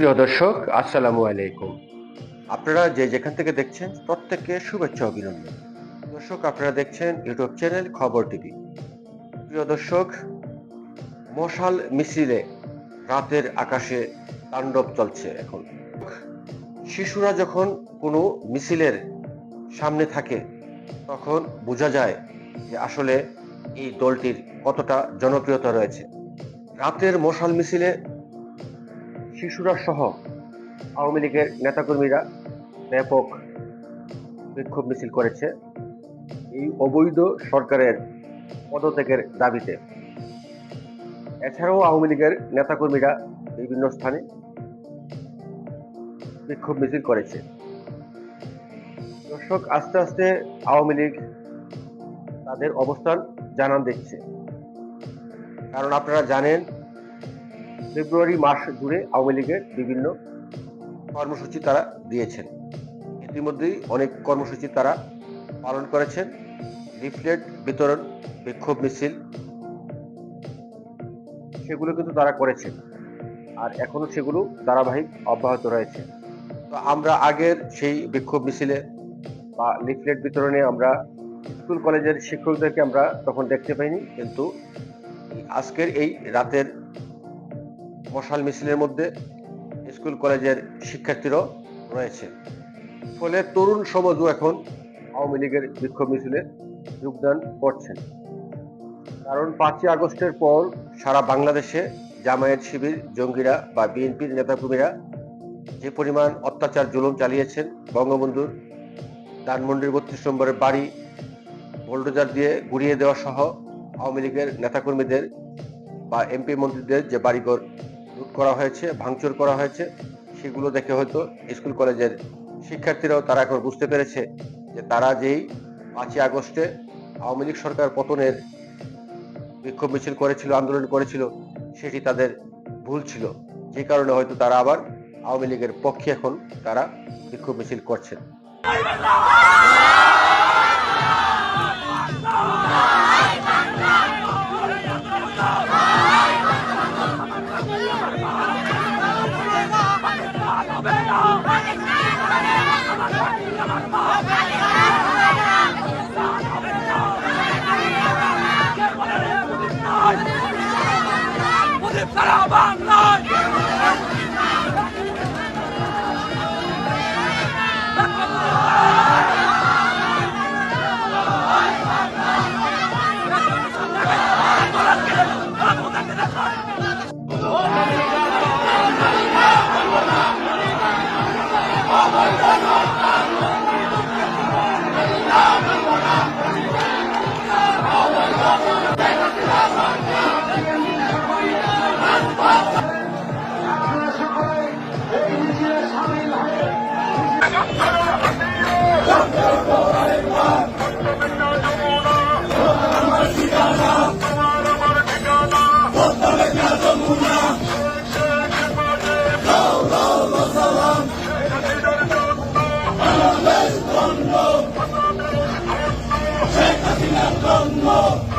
দর্শক, আসসালামু আলাইকুম। আপনারা যে যেখান থেকে দেখছেন, প্রত্যেককে শুভেচ্ছা অভিনন্দন। দর্শক, আপনারা দেখছেন ইউটিউব চ্যানেল খবর টিভি। প্রিয় দর্শক, মশাল মিছিলে রাতের আকাশে তাণ্ডব চলছে এখন। শিশুরা যখন কোনো মিছিলের সামনে থাকে, তখন বোঝা যায় যে আসলে এই দলটির কতটা জনপ্রিয়তা রয়েছে। রাতের মশাল মিছিলে শিশুরা সহ আওয়ামী লীগের নেতাকর্মীরা ব্যাপক বিক্ষোভ মিছিল করেছে এই অবৈধ সরকারের পদত্যাগের দাবিতে। এছাড়াও আওয়ামী লীগের নেতাকর্মীরা বিভিন্ন স্থানে বিক্ষোভ মিছিল করেছে। দর্শক, আস্তে আস্তে আওয়ামী লীগ তাদের অবস্থান জানান দিচ্ছে কারণ আপনারা জানেন ফেব্রুয়ারি মাস জুড়ে আওয়ামী লীগের বিভিন্ন কর্মসূচি তারা দিয়েছেন। ইতিমধ্যেই অনেক কর্মসূচি তারা পালন করেছেন। লিফলেট বিতরণ, বিক্ষোভ মিছিল, সেগুলো কিন্তু তারা করেছেন। আর এখনও সেগুলো ধারাবাহিক অব্যাহত রয়েছে। তো আমরা আগের সেই বিক্ষোভ মিছিলে বা লিফলেট বিতরণে আমরা স্কুল কলেজের শিক্ষকদেরকে আমরা তখন দেখতে পাইনি, কিন্তু আজকের এই রাতের মশাল মিছিলের মধ্যে স্কুল কলেজের শিক্ষার্থীরাও রয়েছে। ফলে তরুণ সমাজও এখন আওয়ামী লীগের বিক্ষোভ মিছিলে যোগদান করছেন। কারণ পাঁচই আগস্টের পর সারা বাংলাদেশে জামায়াত শিবির, জঙ্গিরা বা বিএনপির নেতাকর্মীরা যে পরিমাণ অত্যাচার জুলুম চালিয়েছেন বঙ্গবন্ধুর, ধানমন্ডির বত্রিশ নম্বরের বাড়ি, বোল্ডোজার দিয়ে গুড়িয়ে দেওয়া সহ আওয়ামী লীগের নেতাকর্মীদের বা এমপি মন্ত্রীদের যে বাড়িঘর লুট করা হয়েছে, ভাঙচুর করা হয়েছে, সেগুলো দেখে হয়তো স্কুল কলেজের শিক্ষার্থীরাও তারা এখন বুঝতে পেরেছে যে তারা যেই পাঁচই আগস্টে আওয়ামী লীগ সরকার পতনের বিক্ষোভ মিছিল করেছিল, আন্দোলন করেছিল, সেটি তাদের ভুল ছিল। যে কারণে হয়তো তারা আবার আওয়ামী লীগের পক্ষে এখন তারা বিক্ষোভ মিছিল করছেন বাংলাদেশ